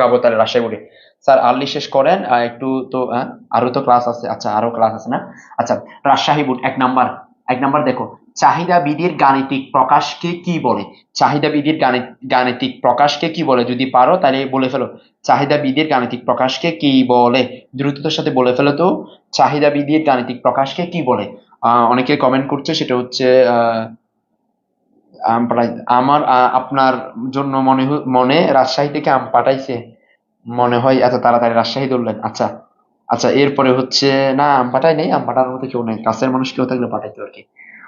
গাবো তাহলে Rajshahi sir early শেষ করেন একটু তো আরও তো ক্লাস আছে। আচ্ছা আরও ক্লাস আছে না? আচ্ছা রাজশাহী বোর্ড এক নাম্বার এক নাম্বার দেখো। চাহিদা বিধির গাণিতিক প্রকাশকে কি বলে? চাহিদা বিধির গাণিতিক প্রকাশকে কি বলে? যদি পারো তাহলে বলে ফেলো। চাহিদা বিধির গাণিতিক প্রকাশকে কি বলে? দ্রুততার সাথে বলে ফেলো তো। চাহিদা বিধির গাণিতিক প্রকাশকে কি বলে? অনেকে কমেন্ট করছে সেটা হচ্ছে আহ, আম পাঠাই- আমার আপনার জন্য মনে মনে রাজশাহী থেকে আম পাঠাইছে। মনে হয় এত তাড়াতাড়ি রাজশাহী ধরলেন। আচ্ছা আচ্ছা এরপরে হচ্ছে, না, আম পাঠাই নেই, আম পাঠানোর মতো কেউ নেই। কাছের মানুষ কেউ থাকলে পাঠাইতো আর কি।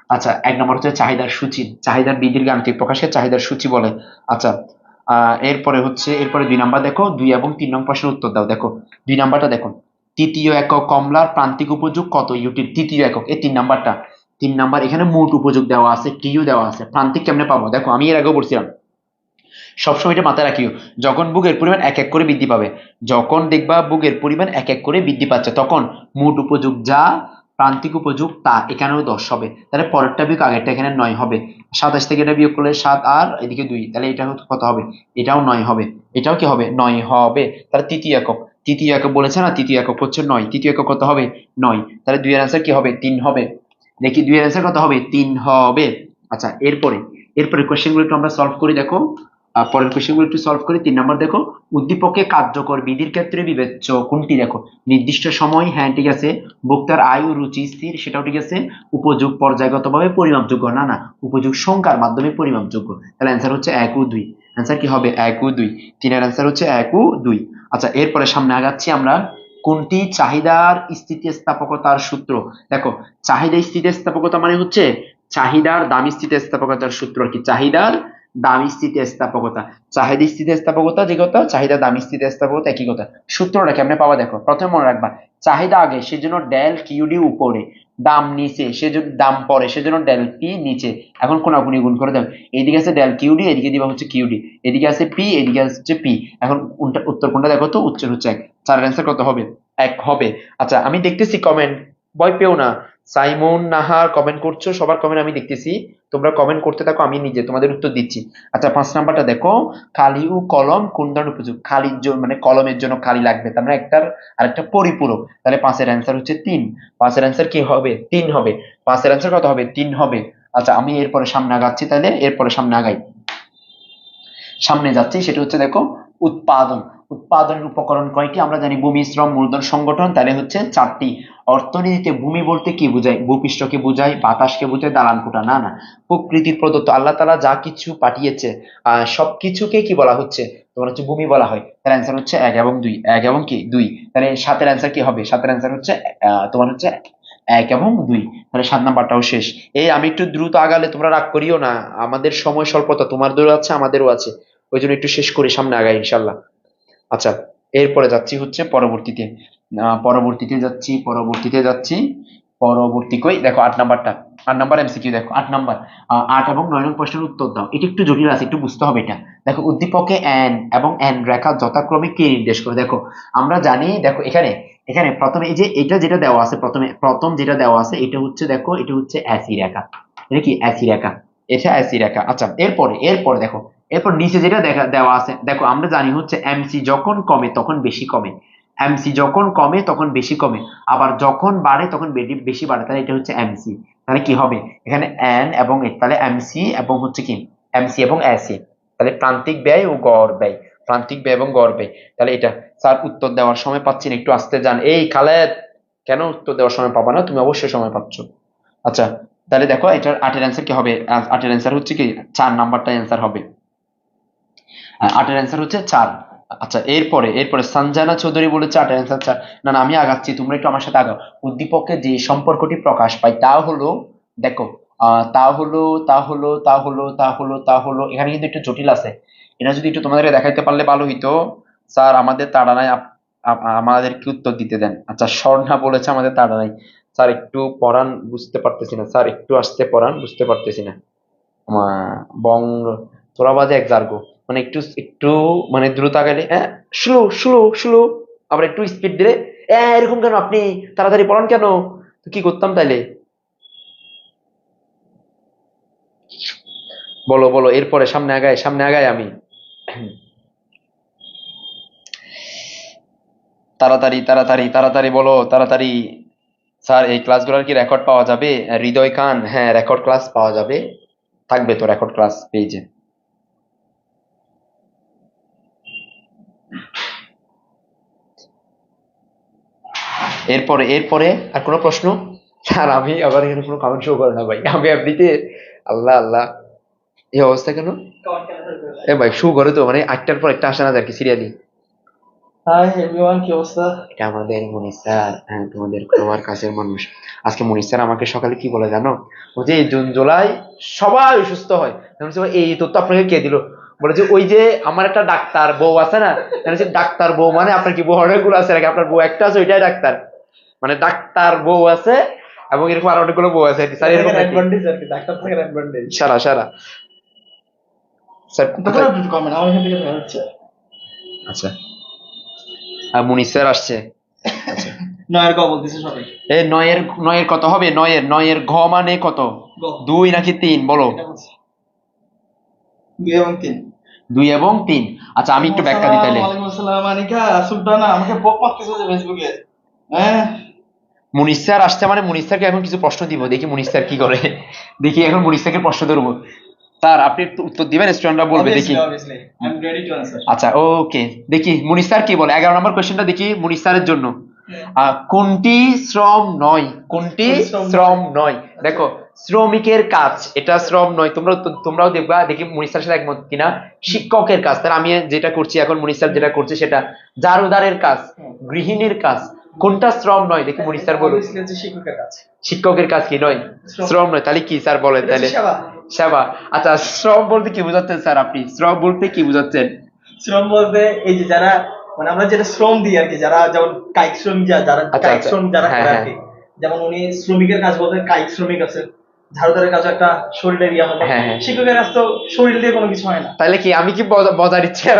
আচ্ছা এক নম্বর হচ্ছে চাহিদার সূচি। চাহিদার বিধির গাণিতিক প্রকাশকে চাহিদার সূচি বলে। আচ্ছা আহ এরপরে হচ্ছে, এরপরে দুই নাম্বার দেখো, দুই এবং তিন নম্বর প্রশ্নের উত্তর দাও। দেখো, দুই নাম্বারটা দেখো তৃতীয় একক কমলার প্রান্তিক উপযোগ কত? ইউটির তৃতীয় একক, এই তিন নাম্বারটা। তিন নাম্বার, এখানে মোট উপযোগ দেওয়া আছে, টিইউ দেওয়া আছে। প্রান্তিক কেমনে পাবো? দেখো, আমি এর আগেও বলছিলাম, সবসময় এটা মাথায় রাখিও, যখন বুকের পরিমাণ এক এক করে বৃদ্ধি পাবে, যখন দেখবা বুকের পরিমাণ এক এক করে বৃদ্ধি পাচ্ছে, তখন মোট উপযোগ যা, প্রান্তিক উপযোগ তা, এখানেও দশ হবে। তাহলে পরেরটা বিয়োগ আগেরটা এখানে নয় হবে। সাতাশ থেকে এটা বিয়োগ করলে সাত আর এদিকে দুই, তাহলে এটা কত হবে? এটাও নয় হবে। এটাও কি হবে? নয় হবে। তাহলে তৃতীয় একক তৃতীয় একক বলেছে না, তৃতীয় একক হচ্ছে নয়, তৃতীয় একক কত হবে? নয়। তাহলে দুইয়ের অ্যান্সার কি হবে? তিন হবে। দেখি দুইয়ের অ্যান্সার কত হবে? তিন হবে। আচ্ছা এরপরে এরপরে কোশ্চেনগুলো একটু আমরা সলভ করি, দেখো। পরের কোশ্চেনগুলো একটু সলভ করি। তিন নম্বর, দেখো উদ্দীপকে কার্যকর বিধির ক্ষেত্রে বিবেচ্য কোনটি, দেখো? নির্দিষ্ট সময় হ্যাঁ ঠিক আছে। বক্তার আয়ু, রুচি, স্থির, সেটাও ঠিক আছে। উপযোগ পর্যায়গতভাবে পরিমাপযোগ্য, না না। উপযোগ সংখ্যার মাধ্যমে পরিমাপযোগ্য। তাহলে অ্যান্সার হচ্ছে এক ও দুই। অ্যান্সার কি হবে? এক ও দুই। তিনের অ্যান্সার হচ্ছে এক ও দুই। আচ্ছা এরপরে সামনে আগাচ্ছি আমরা। কোনটি চাহিদার স্থিতিস্থাপকতার সূত্র? দেখো, চাহিদা স্থিতিস্থাপকতা মানে হচ্ছে চাহিদার দাম স্থিতিস্থাপকতার সূত্র কি? চাহিদার দাম স্থিতিস্থাপকতা। চাহিদা স্থিতিস্থাপকতা যে কথা, চাহিদা দাম স্থিতিস্থাপকতা একই কথা। সূত্রটা কেমনে পাওয়া দেখো? প্রথমে মনে রাখবা, চাহিদা আগে, সেজন্য ডেল কিউডি উপরে। দাম নিচে, সেজন্য দাম পরে, সেজন্য ডেল পি নিচে। এখন কোনাকুনি গুণ করে দেন এদিকে আছে ডেল কিউডি এদিকে দিবা হচ্ছে কিউডি এদিকে আছে পি এদিকে হচ্ছে পি এখন উত্তর কোনটা দেখো তো? উত্তর হচ্ছে এক। চার অ্যান্সার কত হবে? এক হবে। আচ্ছা আমি দেখতেছি কমেন্ট ভয় পেও না। সাইমন, নাহার কমেন্ট করছ, সবার কমেন্ট আমি দেখতেছি। তোমরা কমেন্ট করতে থাকো, আমি নিজে তোমাদের উত্তর দিচ্ছি। আচ্ছা পাঁচ নাম্বারটা দেখো। খালি ও কলম কোন ধরনের উপযোগ খালির জন্য মানে কলমের জন্য খালি লাগবে। তার মানে একটার আরেকটা পরিপূরক। তাহলে পাঁচের অ্যান্সার হচ্ছে তিন। পাঁচের অ্যান্সার কি হবে? তিন হবে। পাঁচের অ্যান্সার কত হবে? তিন হবে। আচ্ছা আমি এরপরে সামনে আগাচ্ছি তাহলে, এরপরে সামনে আগাই। সামনে যাচ্ছি, সেটা হচ্ছে দেখো, উৎপাদন। উৎপাদনের উপকরণ কয়টি? আমরা জানি ভূমি, শ্রম, মূলধন, সংগঠন। তাহলে হচ্ছে চারটি। অর্থনীতিতে ভূমি বলতে কি বোঝায়? ভূপৃষ্ঠকে বোঝায়, বাতাসকে বোঝায়, দালান কোটা না না। প্রকৃতির প্রদত্ত আল্লাহ তালা যা কিছু পাঠিয়েছে, আহ, সবকিছুকে কি বলা হচ্ছে? তোমার হচ্ছে ভূমি বলা হয়। তার অ্যান্সার হচ্ছে এক এবং দুই। এক এবং কি? দুই। তাহলে সাতের অ্যান্সার কি হবে? সাতের অ্যান্সার হচ্ছে তোমার হচ্ছে এক এবং দুই। তাহলে সাত নাম্বারটাও শেষ। এই, আমি একটু দ্রুত আগালে তোমরা রাগ করিও না। আমাদের সময় স্বল্পতা তোমাদেরও আছে, আমাদেরও আছে। ওই জন্য একটু শেষ করি, সামনে আগাই ইনশাল্লাহ আচ্ছা এরপরে যাচ্ছি হচ্ছে পরবর্তীতে। পরবর্তীতে যাচ্ছি পরবর্তীতে যাচ্ছি, পরবর্তী কই? দেখো, আট নাম্বারটা। আট নাম্বার এমসিকিউ দেখো, আট নাম্বার। আট এবং নয় নং প্রশ্নের উত্তর দাও। এটা একটু জটিল আছে, একটু বুঝতে হবে এটা। দেখো, উদ্দীপকে এন এবং এন রেখা যথাক্রমে কে নির্দেশ করে? দেখো, আমরা জানি, দেখো, এখানে এখানে প্রথমে এই যে এটা যেটা দেওয়া আছে, প্রথমে, প্রথম যেটা দেওয়া আছে, এটা হচ্ছে, দেখো, এটা হচ্ছে অ্যাসি রেখা। এটা কি? অ্যাসি রেখা। এটা অ্যাসি রেখা। আচ্ছা এরপরে এরপরে দেখো এরপর নিচে যেটা দেখা, দেওয়া আছে, দেখো আমরা জানি হচ্ছে এমসি যখন কমে তখন বেশি কমে। এমসি যখন কমে তখন বেশি কমে। আবার যখন বাড়ে তখন বেশি- বাড়ে। তাহলে এটা হচ্ছে এমসি তাহলে কি হবে? এখানে এন এবং তাহলে এমসি এবং হচ্ছে কি? এমসি এবং এসি তাহলে প্রান্তিক ব্যয় ও গড় ব্যয়। প্রান্তিক ব্যয় এবং গড় ব্যয়। তাহলে এটা স্যার উত্তর দেওয়ার সময় পাচ্ছি না, একটু আসতে যান। এই খালেদ, কেন উত্তর দেওয়ার সময় পাবা না? তুমি অবশ্যই সময় পাচ্ছ। আচ্ছা তাহলে দেখো এটার, আটের অ্যান্সার কি হবে? আটের অ্যান্সার হচ্ছে কি? চার নাম্বারটা অ্যান্সার হবে। আটের অ্যান্সার হচ্ছে চার। আচ্ছা এরপরে এরপরে সঞ্জানা চৌধুরী বলেছে আটের অ্যান্সার চার। না না, আমি আগাচ্ছি, তোমরা একটু আমার সাথে আগাও। উদ্দীপকে যে সম্পর্কটি প্রকাশ পায়, তা হলো, দেখো তা হলো তা হলো তা হলো তা হলো তা হলো, এখানে কিন্তু একটু জটিল আছে। এটা যদি একটু তোমাদের দেখাইতে পারলে ভালো হইতো। স্যার, আমাদের তাড়া নাই, আপ- আপ- আমাদেরকে উত্তর দিতে দেন। আচ্ছা স্বর্ণা বলেছে আমাদের তাড়া নাই। স্যার, একটু পড়ান, বুঝতে পারতেছি না। স্যার, একটু আসতে পড়ান, বুঝতে পারতেছি না। বঙ্গ তোরা বাজে এক জার্গো। মানে একটু একটু মানে দ্রুত আগালে হ্যাঁ স্লো স্লো স্লো আবার একটু স্পিড দিলে এ, এরকম কেন আপনি? তাড়াতাড়ি পড়ান কেন? কি করতাম তাইলে? বলো বলো এরপরে সামনে আগায় সামনে আগায় আমি। তাড়াতাড়ি তাড়াতাড়ি তাড়াতাড়ি বলো তাড়াতাড়ি। স্যার এই ক্লাসগুলোর কি রেকর্ড পাওয়া যাবে? হৃদয় খান হ্যাঁ রেকর্ড ক্লাস পাওয়া যাবে। থাকবে তো রেকর্ড ক্লাস পেজে এরপরে এরপরে আর কোনো প্রশ্ন? স্যার আমি আবার এখানে কোনো কমেন্ট শো করে না ভাই। আমি এমনিতে আল্লাহ আল্লাহ। এই অবস্থা কেন? এ ভাই শু করে তো মানে আটটার পর একটা আসে না আর কি সিরিয়ালি। হাই এভরিওয়ান কি অবস্থা? এটা আমাদের মনির স্যার হ্যাঁ তোমাদের আমার কাছের মানুষ আজকে মনির স্যার আমাকে সকালে কি বলে জানো? বলছে এই জুন জুলাই সবাই অসুস্থ হয়। এই তথ্য আপনাকে কে দিল? বলে যে ওই যে আমার একটা ডাক্তার বউ আছে না? ডাক্তার বউ মানে আপনার কি বউ অনেকগুলো আছে? নাকি আপনার বউ একটা আছে ওইটাই ডাক্তার? মানে ডাক্তার বউ আছে এবং এরকম আরও অনেকগুলো বউ আছে স্যার এরকম অ্যাডভান্টেজ আর কি। ডাক্তার থাকার অ্যাডভান্টেজ সারা সারা। স্যার কমেন্ট আমার এখান থেকে দেখা আচ্ছা। আর মনির স্যার আসছে। আচ্ছা। নয়ের ক বলতেছে সবাই। এ নয়ের নয়ের কত হবে? নয়ের নয়ের ঘ মানে কত? দুই নাকি তিন? বলো। দুই এবং তিন। দুই এবং তিন। আচ্ছা আমি একটু ব্যাখ্যা দিই তাহলে আমাকে বক মারতেছে ফেসবুকে হ্যাঁ? মুনিশ স্যার আসছে মানে মুনিশ স্যারকে এখন কিছু প্রশ্ন দিব দেখি মুনিশ স্যার কি করে। দেখি এখন মুনিশ স্যারকে প্রশ্ন ধরবো। স্যার আপনি একটু উত্তর দিবেন স্টুডেন্টরা বলবে দেখি। আচ্ছা ওকে। দেখি মুনিশ স্যার কি বলে? এগারো নম্বর কোয়েশ্চেনটা দেখি মুনিশ স্যারের জন্য কোনটি শ্রম নয়? কোনটি শ্রম নয়? দেখো শ্রমিকের কাজ এটা শ্রম নয়। তোমরা তোমরাও দেখবা দেখি মুনিশ সাথে একমত কিনা। শিক্ষকের কাজ তাহলে আমি যেটা করছি এখন মুনিশ যেটা করছে সেটা। জারুদারের কাজ গৃহিণীর কাজ কোনটা শ্রম নয়? দেখি মনি স্যার বলুন। শিক্ষকের কাজ। কি নয়? শ্রম। শ্রম নয় তাহলে কি স্যার বলেন তাহলে? সেবা। আচ্ছা শ্রম বলতে কি বুঝাচ্ছেন স্যার আপনি? শ্রম বলতে কি বুঝাচ্ছেন? শ্রম বলতে এই যে যারা মানে আমরা যেটা শ্রম দিই আর কি যারা যেমন কায়িক শ্রমিক যারা আচ্ছা, কায়িক আচ্ছা। শ্রম যারা হ্যাঁ, করে আর হ্যাঁ। কি। যেমন উনি শ্রমিকের কাজ বলতে কায়িক শ্রমিক আছে। ঝাড়ুদারের কাজ একটা শরীরের ইয়া হলো হ্যাঁ, হ্যাঁ। শিক্ষকের কাজ তো শরীর দিয়ে কোনো কিছু হয় না। তাহলে কি আমি কি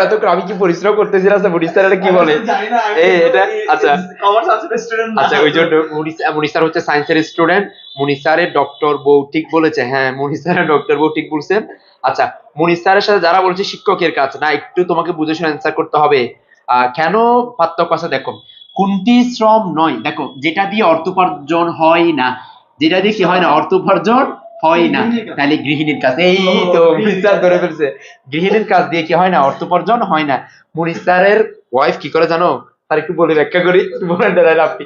এত আমি কি পরিশ্রম করতেছি না স্যার কি বলে? এই এটা- আচ্ছা। কমার্স আছে স্টুডেন্ট আচ্ছা ওই জন্য স্যার হচ্ছে সায়েন্সের স্টুডেন্ট স্যারের ডক্টর বউ ঠিক বলেছে। হ্যাঁ স্যারের ডক্টর বউ ঠিক বলছেন আচ্ছা স্যারের সাথে যারা বলছে শিক্ষকের কাজ না একটু তোমাকে বুঝে শুনে অ্যান্সার করতে হবে। কেন পার্থক্য আছে? দেখো কোনটি শ্রম নয়? দেখো যেটা দিয়ে অর্থ উপার্জন হয় না যেটা দিয়ে কি হয় না অর্থ উপার্জন হয় না। তাহলে গৃহিণীর কাজ এই তো মুনিশ ধরে ফেলছে। গৃহিণীর কাজ দিয়ে কি হয় না অর্থ উপার্জন হয় না। মুনিশ স্যারের ওয়াইফ কি করে জানো? তার একটু বলে ব্যাখ্যা করি। বলেন দাঁড়ান আপনি।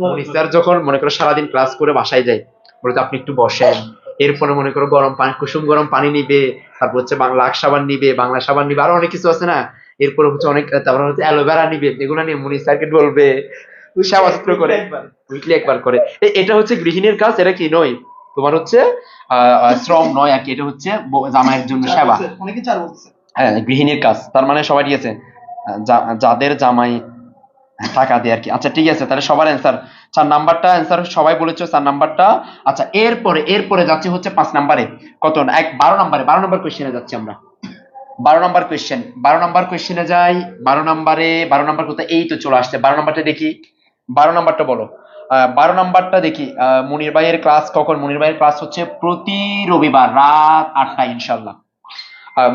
মনির স্যার যখন মনে করো সারাদিন ক্লাস করে বাসায় যায় বলে আপনি একটু বসেন। এরপরে মনে করো গরম পানি কুসুম গরম পানি নিবে তারপর হচ্ছে বাংলা আখ সাবান নিবে বাংলা সাবান নিবে আরও অনেক কিছু আছে না। এরপরে হচ্ছে অনেক তারপর হচ্ছে অ্যালোভেরা নিবে এগুলো নিয়ে মনির স্যারকে বলবে করে। উইকলি একবার করে। এটা হচ্ছে গৃহিণীর কাজ এটা কি নয়? তোমার হচ্ছে শ্রম নয় আর কি এটা হচ্ছে জামাইয়ের জন্য সেবা। হ্যাঁ গৃহিণীর কাজ তার মানে সবাই ঠিক আছে যাদের জামাই টাকা দেয় আর কি। আচ্ছা ঠিক আছে তাহলে সবার অ্যান্সার চার নাম্বারটা অ্যান্সার সবাই বলেছ চার নাম্বারটা। আচ্ছা এরপরে এরপরে যাচ্ছি হচ্ছে পাঁচ নাম্বারে। কত? না এক বারো নাম্বারে বারো নাম্বার কোয়েশ্চেনে যাচ্ছি আমরা। বারো নাম্বার কোয়েশ্চেন বারো নাম্বার কোয়েশ্চেনে যাই বারো নাম্বারে বারো নাম্বার কোথায়? এই তো চলে আসছে বারো নাম্বারটা দেখি। বারো নাম্বারটা বলো। বারো নাম্বারটা দেখি মুনির ভাইয়ের ক্লাস কখন? মুনির ভাইয়ের ক্লাস হচ্ছে প্রতি রবিবার রাত আটটা ইনশাল্লাহ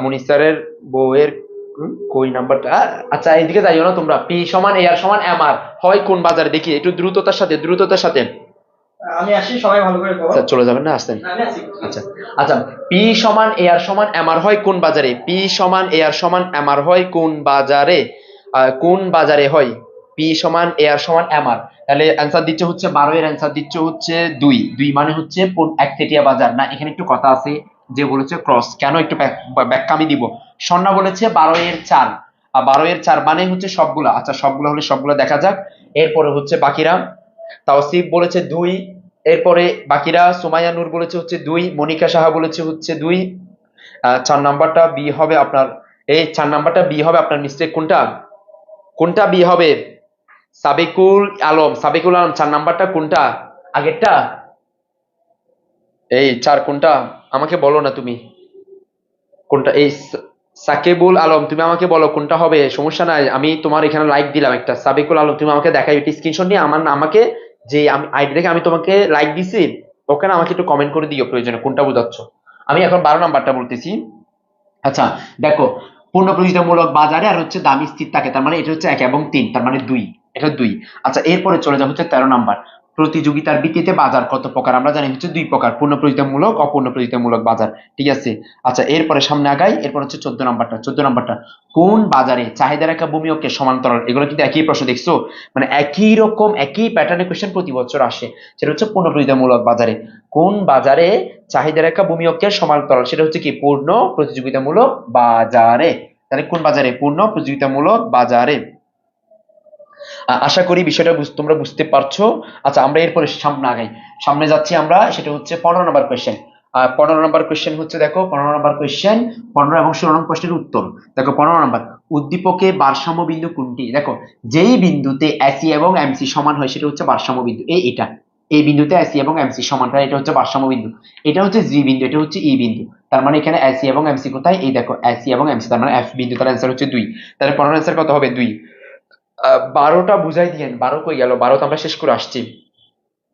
মুনির স্যারের বউয়ের কই নাম্বারটা? আচ্ছা এইদিকে যাইও না তোমরা। পি সমান এ আর সমান এম আর হয় কোন বাজারে? দেখি একটু দ্রুততার সাথে দ্রুততার সাথে। আমি আসি সবাই ভালো করে আচ্ছা, চলে যাবেন না আসতেন? আচ্ছা আচ্ছা পি সমান এ আর সমান এম আর হয় কোন বাজারে? পি সমান এ আর সমান এম আর হয় কোন বাজারে? কোন বাজারে হয়? পি সমান এ আর সমান এম আর তাহলে অ্যান্সার দিচ্ছে হচ্ছে বারো, এর অ্যান্সার দিচ্ছে হচ্ছে দুই। দুই মানে হচ্ছে কোন- এক তেটিয়া বাজার। না, এখানে একটু কথা আছে যে বলেছে ক্রস কেন একটু ব্যাখ্যা আমি দিব? সন্না বলেছে বারো এর চার। আর বারো এর চার মানে হচ্ছে সবগুলা। আচ্ছা সবগুলো হলে সবগুলো দেখা যাক। এরপরে হচ্ছে বাকিরা। তাওসিফ বলেছে দুই। এরপরে বাকিরা সুমাইয়া নূর বলেছে হচ্ছে দুই। মনিকা সাহা বলেছে হচ্ছে দুই। চার নাম্বারটা বি হবে আপনার। এই চার নাম্বারটা বি হবে আপনার মিস্টেক কোনটা? কোনটা বি হবে? সাবিকুল আলম সাবিকুল আলম, চার নাম্বারটা কোনটা? আগেরটা? এই চার কোনটা? আমাকে বলো না তুমি। কোনটা? এই সাকিবুল আলম, তুমি আমাকে বলো কোনটা হবে, সমস্যা নাই। আমি তোমার এখানে লাইক দিলাম একটা। সাবিকুল আলম, তুমি আমাকে দেখাই স্ক্রিনশট নিয়ে আমার আমাকে যে আমি আইডি দেখে আমি তোমাকে লাইক দিছি, ওখানে আমাকে একটু কমেন্ট করে দিও প্রয়োজনে, কোনটা বোঝাচ্ছ। আমি এখন বারো নাম্বারটা বলতেছি। আচ্ছা দেখো, পূর্ণ প্রতিযোগিতামূলক বাজারে আর হচ্ছে দামি স্থির থাকে, তার মানে এটা হচ্ছে এক এবং তিন, তার মানে দুই। এটা দুই। আচ্ছা এরপরে চলে যাও হচ্ছে তেরো নাম্বার। প্রতিযোগিতার ভিত্তিতে বাজার কত প্রকার? আমরা জানি হচ্ছে দুই প্রকার, পূর্ণ প্রতিযোগিতামূলক, অপূর্ণ প্রতিযোগিতামূলক বাজার। ঠিক আছে? আচ্ছা এরপরে সামনে আগাই, এরপর হচ্ছে চোদ্দ নাম্বারটা। চোদ্দ নাম্বারটা, কোন বাজারে চাহিদা রেখা ভূমিয়কের সমান্তরাল? এগুলো কিন্তু একই প্রশ্ন, দেখছ? মানে একই রকম, একই প্যাটার্নের কোয়েশ্চেন প্রতি বছর আসে। সেটা হচ্ছে পূর্ণ প্রতিযোগিতামূলক বাজারে। কোন বাজারে চাহিদা রেখা ভূমিয়কের সমান্তরাল? সেটা হচ্ছে কি, পূর্ণ প্রতিযোগিতামূলক বাজারে। তাহলে কোন বাজারে? পূর্ণ প্রতিযোগিতামূলক বাজারে। আশা করি বিষয়টা তোমরা বুঝতে পারছ। আচ্ছা আমরা এরপরে সামনে আগাই। সামনে যাচ্ছি আমরা, সেটা হচ্ছে পনেরো নম্বর কোয়েশ্চেন পনেরো নম্বর কোয়েশ্চেন হচ্ছে, দেখো, পনেরো নম্বর কোয়েশ্চেন পনেরো এবং ষোলো নম্বর প্রশ্নের উত্তর। দেখো, পনেরো নম্বর উদ্দীপকে ভারসাম্য বিন্দু কোনটি? দেখো, যেই বিন্দুতে এসি এবং এমসি সমান হয়, সেটা হচ্ছে ভারসাম্য বিন্দু। এই এটা। এই বিন্দুতে এসি এবং এমসি সমান হয়, এটা হচ্ছে ভারসাম্য বিন্দু। এটা হচ্ছে জি বিন্দু, এটা হচ্ছে ই বিন্দু। তার মানে এখানে এসি এবং এমসি কোথায়? এই দেখো এসি এবং এমসি তার মানে এফ বিন্দু, তার অ্যান্সার হচ্ছে দুই। তাহলে পনেরো অ্যান্সার কত হবে? দুই। বারোটা বুঝাই দিয়েন, বারো কই গেল? বারো তো আমরা শেষ করে আসছি।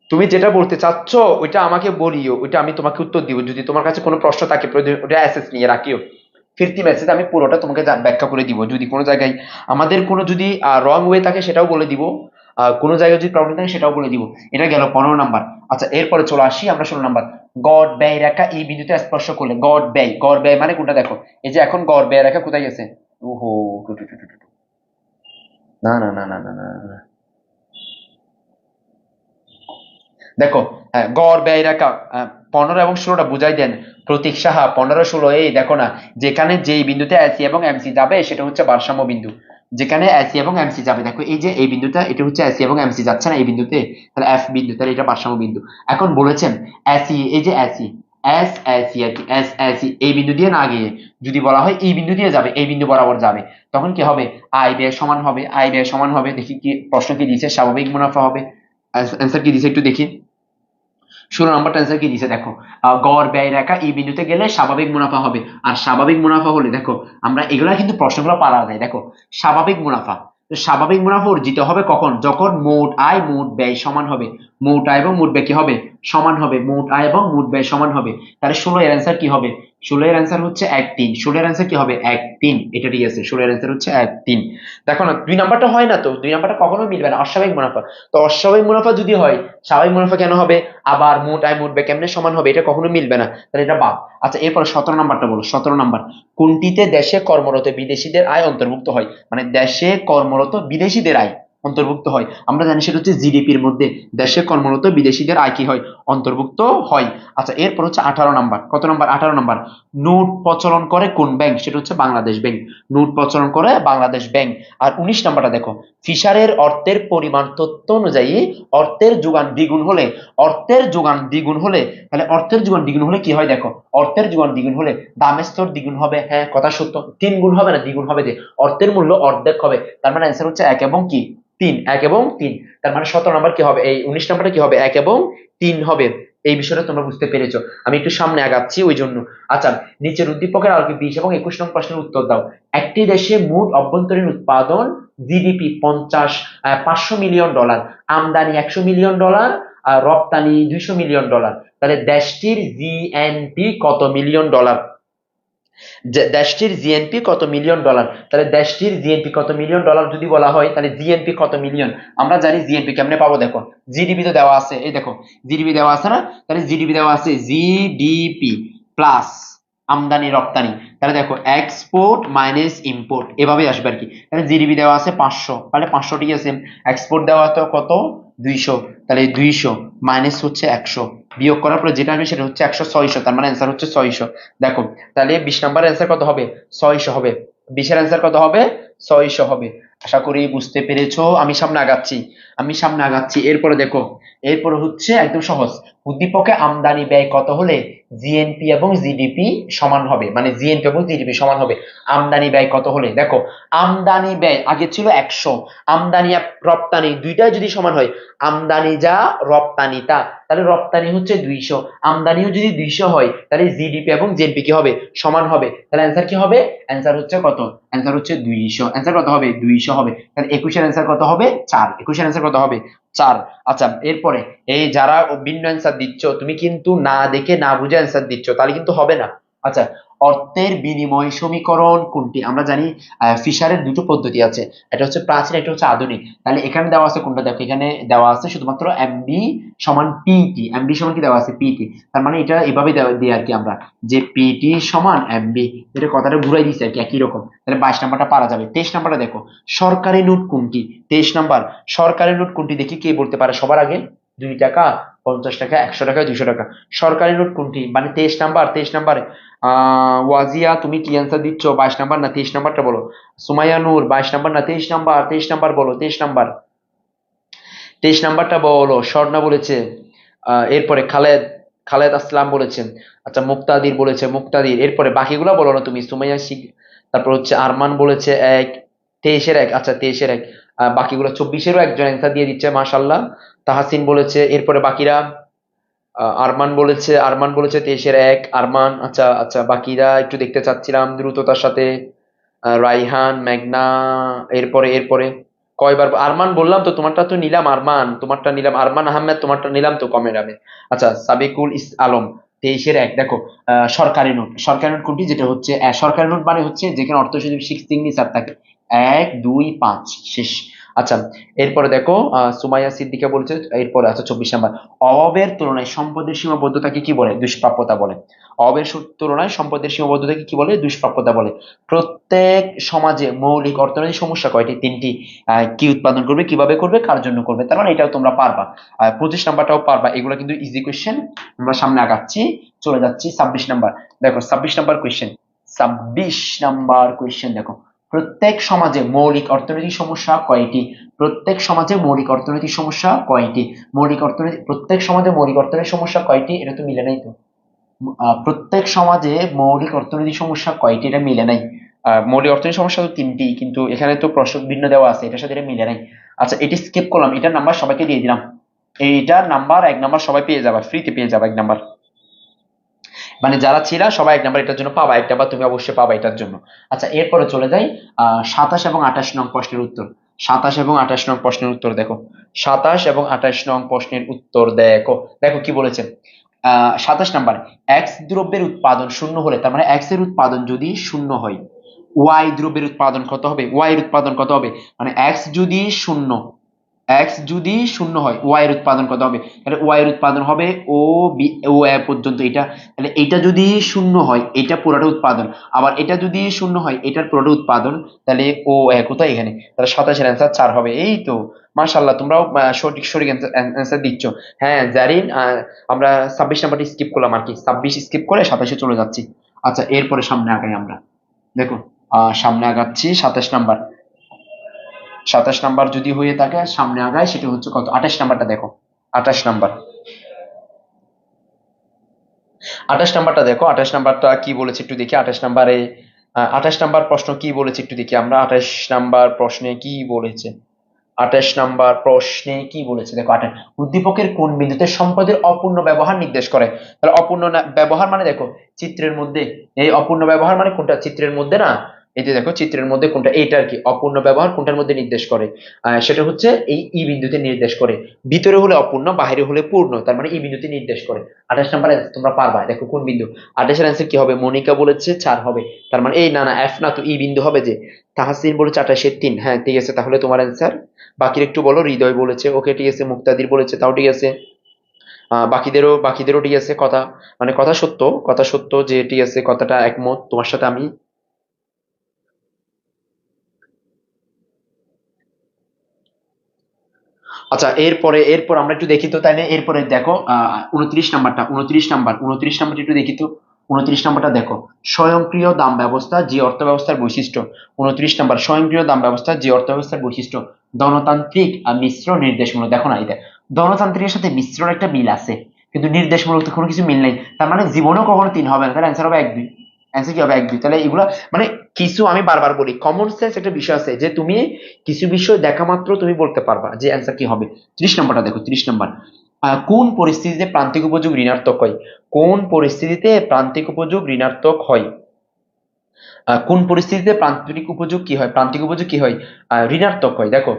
তুমি যেটা বলতে চাচ্ছ, ওইটা আমাকে বলিও, ওইটা আমি তোমাকে উত্তর দিব। যদি তোমার কাছে কোনো প্রশ্ন থাকে ওটা অ্যাসেস নিয়ে রাখিও। ফিরতি মেসেজ আমি পুরোটা তোমাকে ব্যাখ্যা করে দিব। যদি কোনো জায়গায় আমাদের কোনো যদি রং ওয়ে থাকে, সেটাও বলে দিব। কোনো জায়গায় যদি প্রবলেম থাকে, সেটাও বলে দিব। এটা গেল পনেরো নাম্বার। আচ্ছা এরপরে চলে আসি আমরা ষোলো নাম্বার। গড়, ব্যয়, রেখা এই বিন্দুতে স্পর্শ করলে, গড়, ব্যয়। গড়, ব্যয় মানে কোনটা দেখো? এই যে এখন গড়, ব্যয়, রেখা কোথায় গেছে? ওহো টু টু টু টু। না না না না না না না। দেখো হ্যাঁ, গড় ব্যয় রাখা পনেরো এবং ষোলোটা বুঝাই দেন। প্রতীক সাহা পনেরো ষোলো এই দেখো না যেখানে যেই বিন্দুতে এসি এবং এমসি যাবে সেটা হচ্ছে ভারসাম্য বিন্দু। যেখানে এসি এবং এমসি যাবে দেখো এই যে এই বিন্দুটা এটা হচ্ছে এসি এবং এমসি যাচ্ছে না এই বিন্দুতে তাহলে এফ বিন্দু তাহলে এটা ভারসাম্য বিন্দু। এখন বলেছেন এসি এই যে এসি এস এসি আর কি? এস এসি এই বিন্দু দিয়ে না গিয়ে যদি বলা হয় এই বিন্দু দিয়ে যাবে, এই বিন্দু বরাবর যাবে, তখন কি হবে? আই ব্যয় সমান হবে আই ব্যয় সমান হবে, দেখি কি প্রশ্ন কি দিয়েছে স্বাভাবিক মুনাফা হবে। অ্যান্সার কি দিয়েছে একটু দেখি। ষোলো নম্বরটা অ্যান্সার কি দিয়েছে দেখো গড় ব্যয় রেখা এই বিন্দুতে গেলে স্বাভাবিক মুনাফা হবে, আর স্বাভাবিক মুনাফা হলে দেখো, আমরা এগুলা কিন্তু প্রশ্নগুলো পারা যায়। দেখো, স্বাভাবিক মুনাফা স্বাভাবিক মুনাফা অর্জিত হবে কখন? যখন মোট আয়, মোট ব্যয় সমান হবে। মোট আয় এবং মোট ব্যয় কি হবে? সমান হবে। মোট আয় এবং মোট ব্যয় সমান হবে। তাহলে ষোলো এর অ্যান্সার কি হবে? ষোলো এর অ্যান্সার হচ্ছে এক তিন। ষোলো এর অ্যান্সার কি হবে? এক তিন। এটা ঠিক আছে ষোলো এর অ্যান্সার হচ্ছে এক তিন। দেখো না, দুই নাম্বারটা হয় না তো? দুই নাম্বারটা কখনো মিলবে না। অস্বাভাবিক মুনাফা। তো অস্বাভাবিক মুনাফা যদি হয়, স্বাভাবিক মুনাফা কেন হবে? আবার মোট আয় মোট ব্যয় কেমনে সমান হবে? এটা কখনো মিলবে না। তাহলে এটা বাদ। আচ্ছা এরপর সতেরো নাম্বারটা বলো। সতেরো নাম্বার কোনটিতে দেশে কর্মরত বিদেশিদের আয় অন্তর্ভুক্ত হয়? মানে দেশে কর্মরত বিদেশিদের আয়। অন্তর্ভুক্ত হয়। আমরা জানি সেটা হচ্ছে জিডিপির মধ্যে দেশে কর্মরত বিদেশিদের আয় কি হয়? অন্তর্ভুক্ত হয়। আচ্ছা এরপর হচ্ছে আঠারো নাম্বার। কত নাম্বার? আঠারো নাম্বার। নোট প্রচলন করে কোন ব্যাংক সেটা হচ্ছে বাংলাদেশ ব্যাংক নোট প্রচলন করে বাংলাদেশ ব্যাংক আর উনিশ নাম্বারটা দেখো। ফিশারের অর্থের পরিমাণ তথ্য অনুযায়ী অর্থের যোগান দ্বিগুণ হলে, অর্থের যোগান দ্বিগুণ হলে, তাহলে অর্থের যোগান দ্বিগুণ হলে কি হয় দেখো? অর্থের যোগান দ্বিগুণ হলে দামের স্তর দ্বিগুণ হবে। হ্যাঁ কথা সত্য। তিন গুণ হবে না? দ্বিগুণ হবে যে অর্থের মূল্য অর্ধেক হবে। তার মানে অ্যান্সার হচ্ছে এক এবং কি? তিন, এক এবং তিন। তার মানে সতেরো নাম্বার কি হবে? এই উনিশ নাম্বারটা কি হবে? এক এবং তিন হবে। এই বিষয়টা তোমরা বুঝতে পেরেছ। আমি একটু সামনে আগাচ্ছি ওই জন্য। আচ্ছা নিচের উদ্দীপকের আলোকে বিশ এবং একুশ নম্বর প্রশ্নের উত্তর দাও। একটি দেশে মোট অভ্যন্তরীণ উৎপাদন জিডিপি পঞ্চাশ পাঁচশো মিলিয়ন ডলার। আমদানি একশো মিলিয়ন ডলার, আর রপ্তানি দুইশো মিলিয়ন ডলার। তাহলে দেশটির জিএনপি কত মিলিয়ন ডলার? দেশটির জিএনপি কত মিলিয়ন ডলার তাহলে দেশটির জিএনপি কত মিলিয়ন ডলার যদি বলা হয়, তাহলে জিএনপি কত মিলিয়ন আমরা জানি জিএনপি কেমনে পাবো দেখো? জিডিপি তো দেওয়া আছে, এই দেখো। জিডিপি দেওয়া আছে না? তাহলে জিডিপি দেওয়া আছে জিডিপি প্লাস আমদানি, রপ্তানি। তাহলে দেখো এক্সপোর্ট মাইনাস ইম্পোর্ট এভাবে আসবে আর কি। তাহলে জিডিপি দেওয়া আছে পাঁচশো, তাহলে পাঁচশো ঠিক আছে। এক্সপোর্ট দেওয়া তো কত? দুইশো। তাহলে দুইশো মাইনাস হচ্ছে একশো। বিয়োগ করার পরে যেটা আসবে সেটা হচ্ছে একশো ছয়শো, তার মানে অ্যান্সার হচ্ছে ছয়শো। দেখো, তাহলে বিশ নাম্বার অ্যান্সার কত হবে? ছয়শো হবে। বিশের অ্যান্সার কত হবে? ছয়শো হবে। আশা করি বুঝতে পেরেছ, আমি সামনে আগাচ্ছি। আমি সামনে আগাচ্ছি। এরপরে দেখো, এরপরে হচ্ছে একদম সহজ। উদ্দীপকে আমদানি ব্যয় কত হলে জিএনপি এবং জিডিপি সমান হবে। মানে জিএনপি এবং জিডিপি সমান হবে। আমদানি ব্যয় কত হলে? দেখো, আমদানি ব্যয় আগে ছিল একশো। আমদানি রপ্তানি দুইটাই যদি সমান হয়, আমদানি যা, রপ্তানি তা। তাহলে রপ্তানি হচ্ছে দুইশো। আমদানিও যদি দুইশো হয়, তাহলে জিডিপি এবং জিএনপি কি হবে? সমান হবে। তাহলে অ্যান্সার কি হবে? অ্যান্সার হচ্ছে কত? অ্যান্সার হচ্ছে দুইশো। অ্যান্সার কত হবে? দুইশো হবে। তাহলে একুশের অ্যান্সার কত হবে? চার। একুশের অ্যান্সার কত হবে? চার। আচ্ছা এরপরে, এই যারা ভিন্ন অ্যান্সার দিচ্ছ, তুমি কিন্তু না দেখে না বুঝে অ্যান্সার দিচ্ছ, তাহলে কিন্তু হবে না। আচ্ছা অর্থের বিনিময় সমীকরণ কোনটি? আমরা জানি ফিশারের দুটো পদ্ধতি আছে। এটা হচ্ছে প্রাচীন, এটা হচ্ছে আধুনিক। তাহলে এখানে দেওয়া আছে কোনটা? দেখো, এখানে দেওয়া আছে শুধুমাত্র এমবি সমান পিটি। এমবি সমান কি দেওয়া আছে? পিটি। তার মানে এটা এভাবে দেওয়া, দিই আর কি আমরা, যে পিটি সমান এমবি। এটা কথাটা ঘুরাই দিচ্ছে আর কি, একই রকম। তাহলে বাইশ নাম্বারটা পারা যাবে। তেইশ নাম্বারটা দেখো, সরকারি নোট কোনটি? তেইশ নাম্বার, সরকারি নোট কোনটি দেখি কে বলতে পারে? সবার আগে দুই টাকা, পঞ্চাশ টাকা, একশো টাকা, দুইশো টাকা। সরকারি নোট কোনটি? মানে তেইশ নাম্বার, তেইশ নাম্বারে ওয়াজিয়া, তুমি কি অ্যান্সার দিচ্ছ? বাইশ নাম্বার না তেইশ নাম্বারটা বলো? সুমাইয়া নূর, বাইশ নাম্বার না তেইশ নাম্বার? তেইশ নাম্বার বলো, তেইশ নাম্বার। তেইশ নাম্বারটা বলো, স্বর্ণা বলেছে। এরপরে খালেদ খালেদ আসলাম বলেছেন আচ্ছা মুক্তাদির বলেছে, মুক্তাদির। এরপরে বাকিগুলো বলো না তুমি, সুমাইয়া শিখ, তারপর হচ্ছে আরমান বলেছে এক, তেইশের এক আচ্ছা তেইশের এক। বাকিগুলো চব্বিশেরও একজন অ্যান্সার দিয়ে দিচ্ছে মাশাল্লাহ তাহাসিন বলেছে, এরপরে বাকিরা আরমান বলেছে আরমান বলেছে তেইশের এক, আরমান আচ্ছা আচ্ছা বাকিরা একটু দেখতে চাচ্ছিলাম দ্রুততার সাথে রাইহান, মেঘনা, এরপরে এরপরে, কয়বার, আরমান বললাম তো, তোমারটা তো নিলাম আরমান, তোমারটা নিলাম আরমান আহমেদ, তোমারটা নিলাম তো কমে যাবে আচ্ছা সাবিকুল ইস আলম, তেইশের এক, দেখো সরকারি নোট সরকারি নোট কোনটি? যেটা হচ্ছে সরকারি নোট মানে হচ্ছে যেখানে অর্থ সচিব সিক্স সিগনেচার থাকে। এক, দুই, পাঁচ, শেষ। আচ্ছা এরপরে দেখো সুমাইয়া সিদ্দিকা বলছে, এরপরে আচ্ছা চব্বিশ নাম্বার। অভাবের তুলনায় সম্পদের সীমাবদ্ধতাকে কি বলে? দুষ্প্রাপ্যতা বলে। অভাবের সু- তুলনায় সম্পদের সীমাবদ্ধতাকে কি বলে? দুষ্প্রাপ্যতা বলে। প্রত্যেক সমাজে মৌলিক অর্থনৈতিক সমস্যা কয়টি? তিনটি। কি উৎপাদন করবে, কীভাবে করবে, কার জন্য করবে? তার মানে এটাও তোমরা পারবা। পঁচিশ নাম্বারটাও পারবা। এগুলো কিন্তু ইজি কোয়েশ্চেন আমরা সামনে আগাচ্ছি, চলে যাচ্ছি ছাব্বিশ নাম্বার। দেখো, ছাব্বিশ নাম্বার কোয়েশ্চেন ছাব্বিশ নাম্বার কোয়েশ্চেন দেখো। প্রত্যেক সমাজে মৌলিক অর্থনৈতিক সমস্যা কয়টি? প্রত্যেক সমাজে মৌলিক অর্থনৈতিক সমস্যা কয়টি? মৌলিক অর্থনৈতিক, প্রত্যেক সমাজে মৌলিক অর্থনৈতিক সমস্যা কয়টি? এটা তো মিলে নাই তো। প্রত্যেক সমাজে মৌলিক অর্থনৈতিক সমস্যা কয়টি? এটা মিলে নাই। মৌলিক অর্থনৈতিক সমস্যা তো তিনটি, কিন্তু এখানে তো প্রশ্ন ভিন্ন দেওয়া আছে, এটার সাথে এটা মিলে নাই। আচ্ছা এটি স্কিপ করলাম, এটার নাম্বার সবাইকে দিয়ে দিলাম। এইটার নাম্বার এক নাম্বার সবাই পেয়ে যাবে ফ্রিতে পেয়ে যাবা এক নাম্বার মানে যারা ছিল, সবাই এক নাম্বার এটার জন্য পাবা এক নাম্বার তুমি অবশ্যই পাবা এটার জন্য। আচ্ছা এরপরে চলে যাই সাতাশ এবং আঠাশ নং প্রশ্নের উত্তর। সাতাশ এবং আঠাশ নং প্রশ্নের উত্তর দেখো। সাতাশ এবং আঠাশ নং প্রশ্নের উত্তর দেখো। দেখো কি বলেছে? সাতাশ নাম্বার এক্স দ্রব্যের উৎপাদন শূন্য হলে, তার মানে এক্সের উৎপাদন যদি শূন্য হয় ওয়াই দ্রব্যের উৎপাদন কত হবে? ওয়াই এর উৎপাদন কত হবে? মানে এক্স যদি শূন্য এক্স যদি শূন্য হয় ওয়াই এর উৎপাদন কত হবে? তাহলে ওয়াই এর উৎপাদন হবে ও বি ও এ পর্যন্ত এটা। তাহলে এটা যদি শূন্য হয়, এটা পুরোটা উৎপাদন। আবার এটা যদি শূন্য হয়, এটার পুরোটা উৎপাদন, তাহলে ও এ কোথায় এখানে? তাহলে সাতাশের অ্যান্সার চার হবে। এই তো মাশাল্লাহ তোমরাও সঠিক সঠিক অ্যান্সার দিচ্ছ। হ্যাঁ জারিন আমরা ছাব্বিশ নাম্বারটি স্কিপ করলাম আর কি। ছাব্বিশ স্কিপ করে সাতাশে চলে যাচ্ছি। আচ্ছা এরপরে সামনে আগাই আমরা। দেখো সামনে আগাচ্ছি সাতাশ নাম্বার। সাতাশ নাম্বার যদি হয়ে থাকে, সামনে আগায়, সেটা হচ্ছে কত? আঠাশ নাম্বারটা দেখো। আঠাশ নাম্বার। আঠাশ নাম্বারটা দেখো। আঠাশ নাম্বারটা কি বলেছে একটু দেখি। আঠাশ নাম্বারে আঠাশ নাম্বার প্রশ্ন কি বলেছে একটু দেখি। আমরা আঠাশ নাম্বার প্রশ্নে কি বলেছে? আঠাশ নাম্বার প্রশ্নে কি বলেছে? দেখো, আঠাশ। উদ্দীপকের কোন বিন্দুতে সম্পদের অপূর্ণ ব্যবহার নির্দেশ করে? তাহলে অপূর্ণ ব্যবহার মানে দেখো, চিত্রের মধ্যে। এই অপূর্ণ ব্যবহার মানে কোনটা? চিত্রের মধ্যে না? এই যে দেখো, চিত্রের মধ্যে কোনটা এইটা আর কি অপূর্ণ ব্যবহার, কোনটার মধ্যে নির্দেশ করে? সেটা হচ্ছে এই ই বিন্দুতে নির্দেশ করে। ভিতরে হলে অপূর্ণ বাইরে হলে পূর্ণ, তার মানে ই বিন্দুতে নির্দেশ করে। আঠাশ নাম্বার তোমরা পারবা, দেখো কোন বিন্দু? আঠাশের অ্যান্সার কি হবে? মনিকা বলেছে চার হবে। তার মানে এই না না এফ না, তো ই বিন্দু হবে যে। তাহাসিন বলেছে আঠাশের তিন। হ্যাঁ ঠিক আছে, তাহলে তোমার অ্যান্সার বাকির একটু বলো, হৃদয় বলেছে, ওকে, ঠিক আছে, মুক্তাদির বলেছে, তাও ঠিক আছে। বাকিদেরও বাকিদেরও ঠিক আছে, কথা। মানে কথা সত্য কথা সত্য যে, ঠিক আছে, কথাটা একমত। তোমার সাথে আমি আচ্ছা এরপরে, এরপর আমরা একটু দেখি তো, তাইলে এরপরে দেখো উনত্রিশ নাম্বারটা, উনত্রিশ নাম্বার, উনত্রিশ নাম্বারটা একটু দেখি তো, উনত্রিশ নাম্বারটা দেখো, স্বয়ংক্রিয় দাম ব্যবস্থা যে অর্থ ব্যবস্থার বৈশিষ্ট্য, উনত্রিশ নাম্বার, স্বয়ংক্রিয় দাম ব্যবস্থা যে অর্থ ব্যবস্থার বৈশিষ্ট্য গণতান্ত্রিক আর মিশ্র নির্দেশমূলক, দেখো না এটা গণতান্ত্রিকের সাথে মিশ্রর একটা মিল আছে, কিন্তু নির্দেশমূলক তো কোনো কিছু মিল নেই, তার মানে জীবনেও কখনো তিন হবে না, তাহলে অ্যান্সার হবে এক দুই। অ্যান্সার কি হবে এক, দুই? তাহলে এগুলো মানে কিছু আমি বারবার বলি কমন সেন্স একটা বিষয় আছে যে তুমি কিছু বিষয় দেখা মাত্র তুমি বলতে পারবা যে অ্যান্সার কি হবে। ত্রিশ নম্বরটা দেখো, ত্রিশ নম্বর। কোন পরিস্থিতিতে প্রান্তিক উপযোগ ঋণাত্মক হয়? কোন পরিস্থিতিতে প্রান্তিক উপযোগ ঋণাত্মক হয়? কোন পরিস্থিতিতে প্রান্তিক উপযোগ কি হয়? প্রান্তিক উপযোগ কি হয়? ঋণাত্মক হয়। দেখো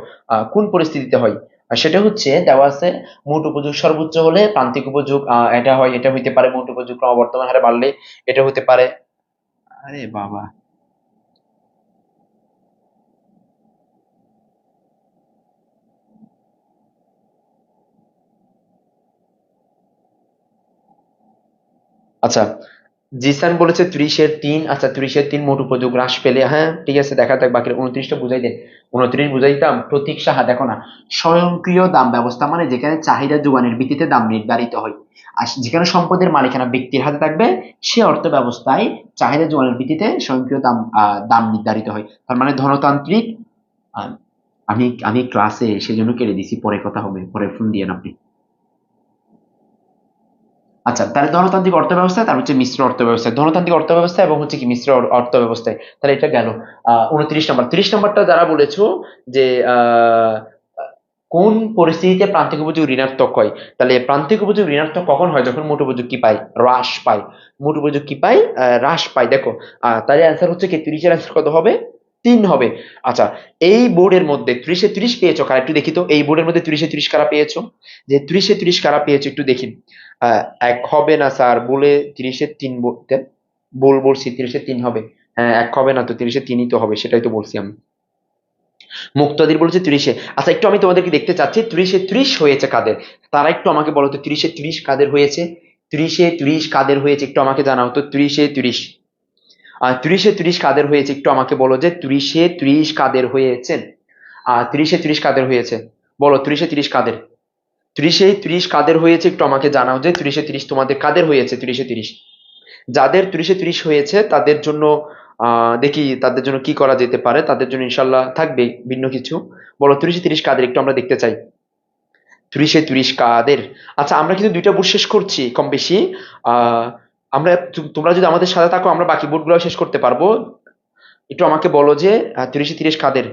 কোন পরিস্থিতিতে হয়? সেটা হচ্ছে, দেওয়া আছে মোট উপযোগ সর্বোচ্চ হলে প্রান্তিক উপযোগ এটা হয়, এটা হইতে পারে মোট উপযোগ ক্রমবর্ধমান হারে বাড়লে এটা হতে পারে আরে বাবা। আচ্ছা জিসান বলেছে ত্রিশের তিন আচ্ছা ত্রিশের তিন মোট উপযোগ হ্রাস পেলে হ্যাঁ ঠিক আছে, দেখা যাক বাকি উনত্রিশটা বুঝাই দেন। উনত্রিশ বুঝাই দিতাম প্রতীক সাহা, দেখো না, স্বয়ংক্রিয় দাম ব্যবস্থা মানে যেখানে চাহিদা যোগানের ভিত্তিতে দাম নির্ধারিত হয়। আর যেখানে সম্পদের মালিকানা ব্যক্তির হাতে থাকবে, সে অর্থ ব্যবস্থায় চাহিদা যোগানের ভিত্তিতে স্বয়ংক্রিয় দাম দাম নির্ধারিত হয়। তার মানে ধনতান্ত্রিক আমি আমি ক্লাসে সেজন্য কেড়ে দিছি পরে কথা হবে, পরে ফোন দিয়েন আপনি। আচ্ছা তাহলে ধনতান্ত্রিক অর্থ ব্যবস্থা তার হচ্ছে মিশ্র অর্থ ব্যবস্থা ধনতান্ত্রিক অর্থ ব্যবস্থা এবং হচ্ছে কি মিশ্র অর্থ ব্যবস্থায় তাহলে এটা গেল। উনত্রিশ নম্বর। ত্রিশ নম্বরটা যারা বলেছ যে কোন পরিস্থিতিতে প্রান্তিক উপযোগ ঋণাত্মক হয়? তাহলে প্রান্তিক উপযোগ ঋণাত্মক কখন হয়? যখন মোট উপযোগ কি পায়? হ্রাস পায়। মোট উপযোগ কি পায়? হ্রাস পায়। দেখো তাহলে অ্যান্সার হচ্ছে কি? ত্রিশের অ্যান্সার কত হবে? তিন হবে। আচ্ছা এই বোর্ডের মধ্যে ত্রিশে ত্রিশ পেয়েছ কারা? একটু দেখি তো, এই বোর্ডের মধ্যে ত্রিশে ত্রিশ কারা পেয়েছ? যে ত্রিশে ত্রিশ কারা পেয়েছ একটু দেখি। এক হবে না স্যার, বলে তিরিশের তিন বল বলছি তিরিশের তিন হবে। হ্যাঁ এক হবে না তো তিরিশের তিনই তো হবে, সেটাই তো বলছি আমি। মুক্তাদির বলছে ত্রিশে। আচ্ছা একটু আমি তোমাদেরকে দেখতে চাচ্ছি, ত্রিশে ত্রিশ হয়েছে কাদের? তারা একটু আমাকে বলো তো, ত্রিশে ত্রিশ কাদের হয়েছে? ত্রিশে ত্রিশ কাদের হয়েছে একটু আমাকে জানাও তো, ত্রিশে ত্রিশ। ত্রিশে ত্রিশ কাদের হয়েছে? একটু আমাকে বলো যে ত্রিশে ত্রিশ কাদের হয়েছে? আর ত্রিশে ত্রিশ কাদের হয়েছে? বলো, ত্রিশে ত্রিশ কাদের। ত্রিশে ত্রিশ কাদের হয়েছে? একটু আমাকে জানাও যে ত্রিশে ত্রিশ তোমাদের কাদের হয়েছে ত্রিশে ত্রিশ? যাদের ত্রিশে ত্রিশ হয়েছে, তাদের জন্য দেখি তাদের জন্য কি করা যেতে পারে? তাদের জন্য ইনশাল্লাহ থাকবে ভিন্ন কিছু। বলো, ত্রিশে ত্রিশ কাদের একটু আমরা দেখতে চাই। ত্রিশে ত্রিশ কাদের। আচ্ছা আমরা কিন্তু দুইটা বোর্ড শেষ করছি কম বেশি আহ আমরা তোমরা যদি আমাদের সাথে থাকো, আমরা বাকি বোর্ডগুলো শেষ করতে পারব। একটু আমাকে বলো যে ত্রিশে ত্রিশ কাদের?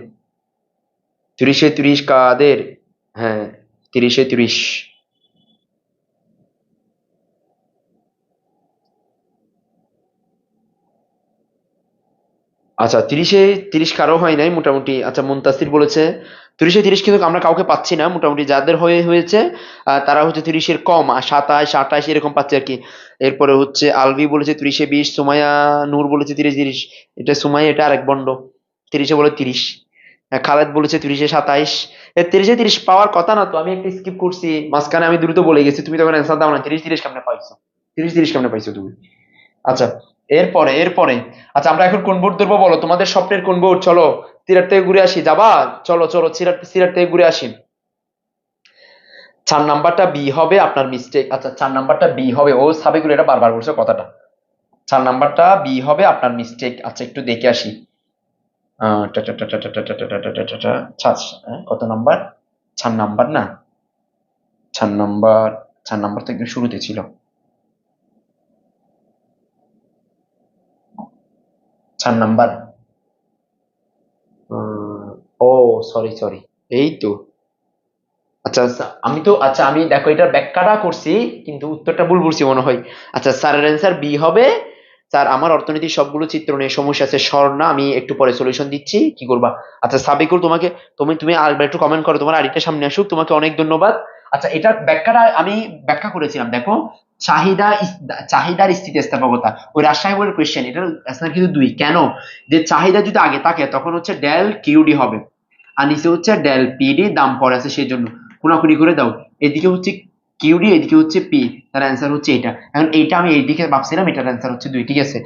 তিরিশে তিরিশ কাদের? হ্যাঁ তিরিশে তিরিশ। আচ্ছা তিরিশে তিরিশ কারও হয় নাই মোটামুটি? আচ্ছা মুনতাসির বলেছে তিরিশে তিরিশ কিন্তু আমরা কাউকে পাচ্ছি না, মোটামুটি যাদের হয়ে হয়েছে তারা হচ্ছে তিরিশের কম, আর সাতাশ, আঠাশ এরকম পাচ্ছে আর কি। এরপরে হচ্ছে আলভি বলেছে তিরিশে বিশ, সুমাইয়া নূর বলেছে তিরিশ তিরিশ। এটা সুমাইয়া, এটা আরেক বন্ড। তিরিশে বলে তিরিশ। খালেদ বলেছে তিরিশে সাতাইশ। তিরিশে তিরিশ পাওয়ার কথা না তো, আমি একটা স্কিপ করছি। মাঝখানে আমি দ্রুত বলে গেছি, তুমি তখন অ্যান্সার দাও না। তিরিশ তিরিশ কেমনে পাইছো? তিরিশ তিরিশ কেমনে পাইছো তুমি? আচ্ছা এরপরে এরপরে আচ্ছা আমরা এখন কোন বোর্ড ধরবো বলো তোমাদের স্বপ্নের কোন বোর্ড চলো সিরাট থেকে ঘুরে আসি যাবা চলো চলো সিরাট সিরাট থেকে ঘুরে আসি চার নাম্বারটা বি হবে আপনার মিস্টেক আচ্ছা চার নাম্বারটা বি হবে ও সাবেকুল এটা বারবার বলছে কথাটা চার নাম্বারটা বি হবে আপনার মিস্টেক আচ্ছা একটু দেখে আসি কত নাম্বার চার নাম্বার না চার নাম্বার চার নাম্বার তো একদম শুরুতে ছিল চার নাম্বার। ও সরি সরি এই তো আচ্ছা আমি তো আচ্ছা আমি দেখো, এটার ব্যাখ্যাটা করছি, কিন্তু উত্তরটা ভুল বলছি মনে হয়। আচ্ছা স্যারের অ্যান্সার বি হবে। স্যার, আমার অর্থনীতির সবগুলো চিত্র নিয়ে সমস্যা আছে স্বর না, আমি একটু পরে সলিউশন দিচ্ছি। কি করবা? আচ্ছা সাবিকুল, তোমাকে, তুমি তুমি আরেকবার একটু কমেন্ট করো, তোমার আরেকটা সামনে আসুক। তোমাকে অনেক ধন্যবাদ। আচ্ছা এটার ব্যাখ্যাটা আমি ব্যাখ্যা করেছিলাম, দেখো। চাহিদা চাহিদার স্থিতিস্থাপকতা। ওই রাজশাহী বোর্ডের কোয়েশ্চেন এটার কিন্তু দুই। কেন? যে চাহিদা যদি আগে থাকে, তখন হচ্ছে ডেল কিউডি হবে। আর নিচে হচ্ছে ডেল পিডি দাম পড়ে আছে সেই জন্য কোনাকুনি করে দাও। এদিকে হচ্ছে কিউডি এদিকে হচ্ছে পি। তার অ্যান্সার হচ্ছে এটা। এখন এইটা আমি এইদিকে ভাবছিলাম, এটার অ্যান্সার হচ্ছে দুই। ঠিক আছে?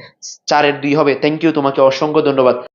চারের দুই হবে। থ্যাংক ইউ তোমাকে অসংখ্য ধন্যবাদ।